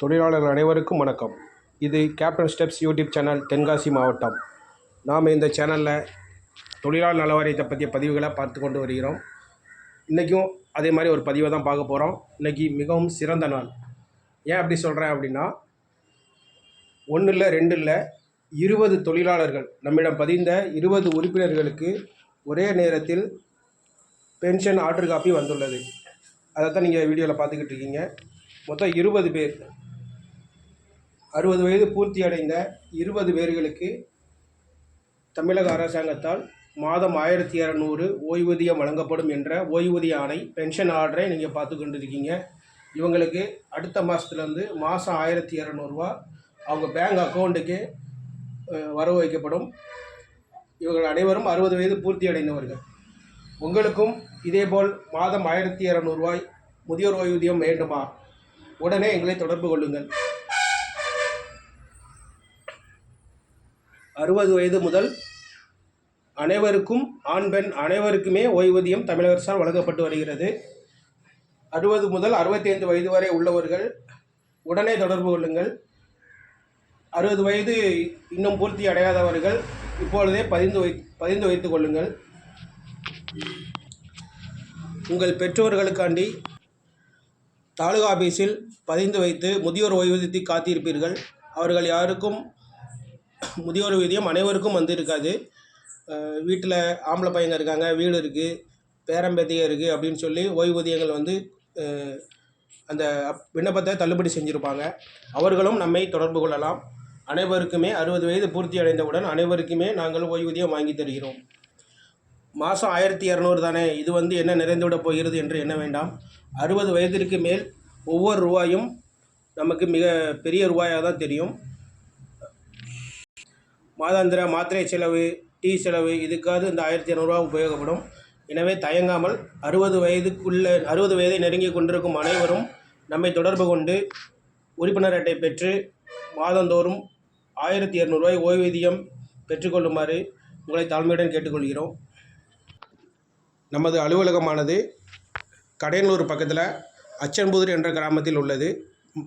தொழிலாளர்கள் அனைவருக்கும் வணக்கம். இது captain steps YouTube channel Tenkasi மாவட்டம். நாம் இந்த சேனலில் தொழிலாளர் நலவாரியத்தை பற்றிய பதிவுகளை பார்த்து கொண்டு வருகிறோம். இன்றைக்கும் அதே மாதிரி ஒரு பதிவை தான் பார்க்க போகிறோம் இன்றைக்கி மிகவும் சிறந்த நாள். ஏன் அப்படி சொல்கிறேன் அப்படின்னா ஒன்று இல்லை ரெண்டு இல்லை இருபது தொழிலாளர்கள் நம்மிடம் பதிந்த இருபது உறுப்பினர்களுக்கு ஒரே நேரத்தில் பென்ஷன் ஆர்டர் காப்பி வந்துள்ளது. அதை தான் நீங்கள் வீடியோவில் பார்த்துக்கிட்டு இருக்கீங்க. மொத்தம் இருபது பேர். அறுபது வயது பூர்த்தி அடைந்த இருபது பேர்களுக்கு தமிழக அரசாங்கத்தால் மாதம் ஆயிரத்தி இரநூறு ஓய்வூதியம் வழங்கப்படும் என்ற ஓய்வூதிய ஆணை பென்ஷன் ஆர்டரை நீங்கள் பார்த்து கொண்டு இருக்கீங்க இவங்களுக்கு அடுத்த மாதத்துலேருந்து மாதம் ஆயிரத்தி இரநூறுவா அவங்க பேங்க் அக்கௌண்ட்டுக்கு வரவு வைக்கப்படும். இவர்கள் அனைவரும் அறுபது வயது பூர்த்தி அடைந்தவர்கள் உங்களுக்கும் இதேபோல் மாதம் ஆயிரத்தி இரநூறுவாய் முதியோர் ஓய்வூதியம் வேண்டுமா? உடனே எங்களை தொடர்பு கொள்ளுங்கள். அறுபது வயது முதல் அனைவருக்கும் ஆண் பெண் அனைவருக்குமே ஓய்வூதியம் தமிழக அரசால் வழங்கப்பட்டு வருகிறது. அறுபது முதல் அறுபத்தைந்து வயது வரை உள்ளவர்கள் உடனே தொடர்பு கொள்ளுங்கள். அறுபது வயது இன்னும் பூர்த்தி அடையாதவர்கள் இப்பொழுதே பதிந்து வை பதிந்து வைத்துக் கொள்ளுங்கள். உங்கள் பெற்றோர்களுக்காண்டி தாலுகா ஆபீஸில் பதிந்து வைத்து முதியோர் ஓய்வூதியத்தை காத்திருப்பீர்கள். அவர்கள் யாருக்கும் முதியோர் ஊதியம் அனைவருக்கும் வந்து இருக்காது. வீட்டில் ஆம்பளை பையங்க இருக்காங்க வீடு இருக்குது பேரம்பேத்திக இருக்குது அப்படின்னு சொல்லி ஓய்வூதியங்கள் வந்து அந்த அப்- விண்ணப்பத்தை தள்ளுபடி செஞ்சுருப்பாங்க. அவர்களும் நம்மை தொடர்பு கொள்ளலாம். அனைவருக்குமே அறுபது வயது பூர்த்தி அடைந்தவுடன் அனைவருக்குமே நாங்கள் ஓய்வூதியம் வாங்கி தருகிறோம். மாதம் ஆயிரத்தி இரநூறு தானே? இது வந்து என்ன நிறைந்துவிட போகிறது என்று எண்ண வேண்டாம். அறுபது வயதிற்கு மேல் ஒவ்வொரு ரூபாயும் நமக்கு மிக பெரிய ரூபாயாக தான் தெரியும். மாதாந்திர மாத்திரை செலவு டீ செலவு இதுக்காவது இந்த ஆயிரத்தி இரநூறுவா உபயோகப்படும். எனவே தயங்காமல் அறுபது வயதுக்குள்ள அறுபது வயதை நெருங்கி கொண்டிருக்கும் அனைவரும் நம்மை தொடர்பு கொண்டு உறுப்பினர் அட்டை பெற்று மாதந்தோறும் ஆயிரத்தி இரநூறுவாய் ஓய்வூதியம் பெற்றுக்கொள்ளுமாறு உங்களை தாழ்மையுடன் கேட்டுக்கொள்கிறோம். நமது அலுவலகமானது கடையனூர் பக்கத்தில் அச்சன்புதூர் என்ற கிராமத்தில் உள்ளது.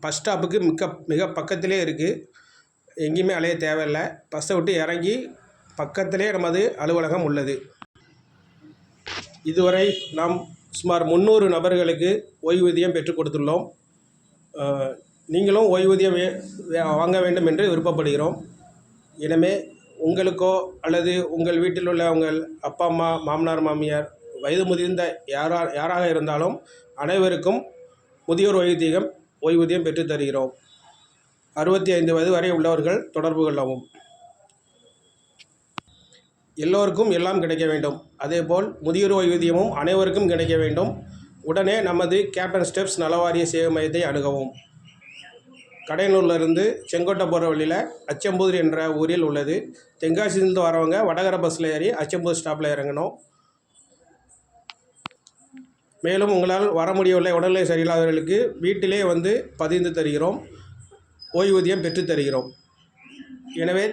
பஸ் ஸ்டாப்புக்கு மிக்க மிக பக்கத்திலே இருக்குது எங்கேயுமே அலைய தேவையில்லை. பஸ்ஸை விட்டு இறங்கி பக்கத்திலே நமது அலுவலகம் உள்ளது. இதுவரை நாம் சுமார் முந்நூறு நபர்களுக்கு ஓய்வூதியம் பெற்றுக் கொடுத்துள்ளோம். நீங்களும் ஓய்வூதியம் வே- வாங்க வேண்டும் என்று விருப்பப்படுகிறோம். எனவே உங்களுக்கோ அல்லது உங்கள் வீட்டில் உள்ள உங்கள் அப்பா அம்மா மாமனார் மாமியார் வயது முதிர்ந்த யாரா யாராக இருந்தாலும் அனைவருக்கும் முதியோர் ஓய்வூதியம் ஓய்வூதியம் பெற்றுத்தருகிறோம் அறுபத்தி ஐந்து வயது வரை உள்ளவர்கள் தொடர்பு கொள்ளவும். எல்லோருக்கும் எல்லாம் கிடைக்க வேண்டும். அதேபோல் முதியோர் ஓய்வூதியமும் அனைவருக்கும் கிடைக்க வேண்டும். உடனே நமது கேப்டன் ஸ்டெப்ஸ் நலவாரிய சேவை மையத்தை அணுகவும். கடையனூர்லேருந்து செங்கோட்டை போகிற வழியில் அச்சம்புதூர் என்ற ஊரில் உள்ளது. தென்காசியிலிருந்து வரவங்க வடகர பஸ்ஸில் ஏறி அச்சம்புதூர் ஸ்டாப்பில் இறங்கணும். மேலும் உங்களால் வர முடியவில்லை உடல்நிலை சரியில்லாதவர்களுக்கு வீட்டிலே வந்து பதிந்து தருகிறோம். ஓய்வூதியம் பெற்றுத்தருகிறோம். எனவே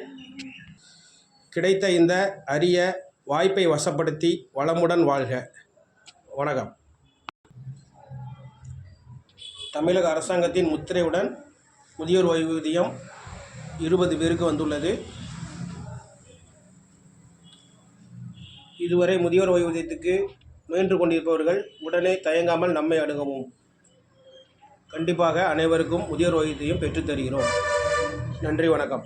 கிடைத்த இந்த அரிய வாய்ப்பை வசப்படுத்தி வளமுடன் வாழ்க. வணக்கம். தமிழக அரசாங்கத்தின் முத்திரையுடன் முதியோர் ஓய்வூதியம் இருபது பேருக்கு வந்துள்ளது. இதுவரை முதியோர் ஓய்வூதியத்துக்கு முயன்று கொண்டிருப்பவர்கள் உடனே தயங்காமல் நம்மை அணுகவும். கண்டிப்பாக அனைவருக்கும் முதியோர் ஓய்வூதியம் பெற்றுத்தருகிறோம். நன்றி வணக்கம்.